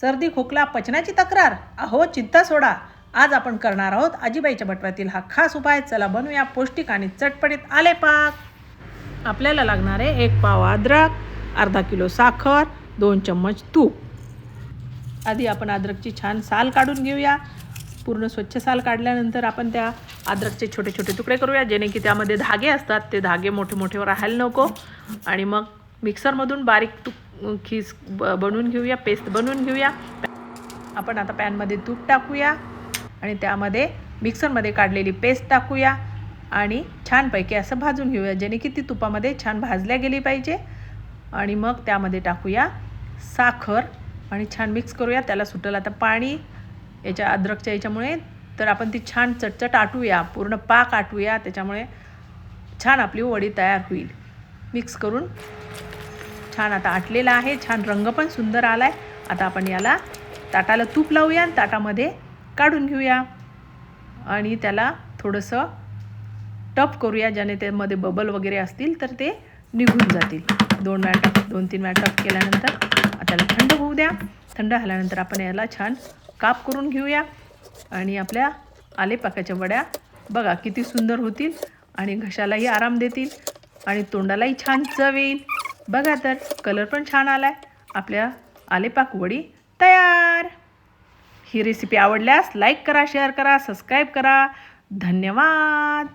सर्दी खोकला पचनाची तक्रार? अहो चिंता सोडा. आज आपण करणार आहोत आजीबाईच्या बटव्यातील हा खास उपाय. चला बनवूया पौष्टिक आणि चटपटीत आले पाक आपल्याला लागणार आहे एक पाव अद्रक अर्धा किलो साखर दोन चम्मच तूप. आधी आपण अद्रकची छान साल काढून घेऊया. पूर्ण स्वच्छ साल काढल्यानंतर आपण त्या अद्रकचे छोटे छोटे तुकडे करूया जेणे की त्यामध्ये धागे असतात. ते धागे मोठे मोठे राहायला नको. आणि मग मिक्सरमधून बारीक तुक खीस ब बनवून घेऊया पेस्ट बनवून घेऊया. आपण आता पॅनमध्ये तूप टाकूया आणि त्यामध्ये मिक्सरमध्ये काढलेली पेस्ट टाकूया आणि छानपैकी असं भाजून घेऊया जेणे की ती तुपामध्ये छान भाजल्या गेली पाहिजे. आणि मग त्यामध्ये टाकूया साखर आणि छान मिक्स करूया त्याला सुटेल आता पाणी. याच्या अद्रकच्या याच्यामुळे तर आपण ती छान चटचट आटूया पूर्ण पाक आटूया त्याच्यामुळे छान आपली वडी तयार होईल. मिक्स करून छान आता आटलेला आहे छान रंग पण सुंदर आला आहे आता आपण याला ताटाला तूप लावूया आणि ताटामध्ये काढून घेऊया. आणि त्याला थोडंसं टप करूया ज्याने त्यामध्ये बबल वगैरे असतील तर ते निघून जातील. दोन वेळा टप दोन तीन वेळा टप केल्यानंतर त्याला थंड होऊ द्या. थंड झाल्यानंतर आपण याला छान काप करून घेऊया. आणि आपल्या आलेपाकाच्या वड्या बघा किती सुंदर होतील. आणि घशालाही आराम देतील. आणि तोंडालाही छान चव येईल. बघा तर कलर पण छान आला आहे आपल्या आलेपाक वडी तयार. ही रेसिपी आवडल्यास लाईक करा शेअर करा सबस्क्राईब करा. धन्यवाद.